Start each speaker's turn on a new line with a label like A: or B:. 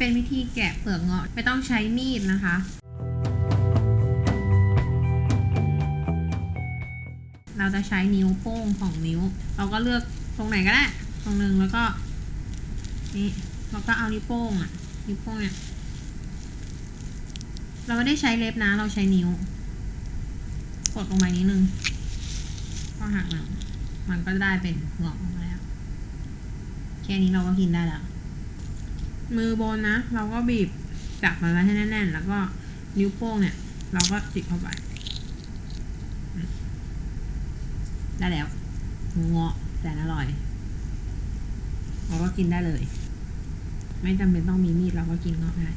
A: เป็นวิธีแกะเปลือกเงาะไม่ต้องใช้มีดนะคะ เราจะใช้นิ้วโป้งของนิ้ว เราก็เลือกตรงไหนก็ได้ ตรงหนึ่งแล้วก็นี่เราก็เอานิ้วโป้งอะนิ้วโป้งเนี่ยเราไม่ได้ใช้เล็บนะ เราใช้นิ้ว กดลงไปนิดนึงก็หักหนึ่งมันก็ได้เป็นเงาะออกมาแล้ว แค่นี้เราก็กินได้แล้ว มือบนนะ เราก็บีบจับมันไว้ให้แน่นๆ แล้วก็นิ้วโป้งเนี่ย เราก็จิกเข้าไป ได้แล้วเงาะแสนอร่อยเราก็กินได้เลย ไม่จำเป็นต้องมีมีดเราก็กินเงาะได้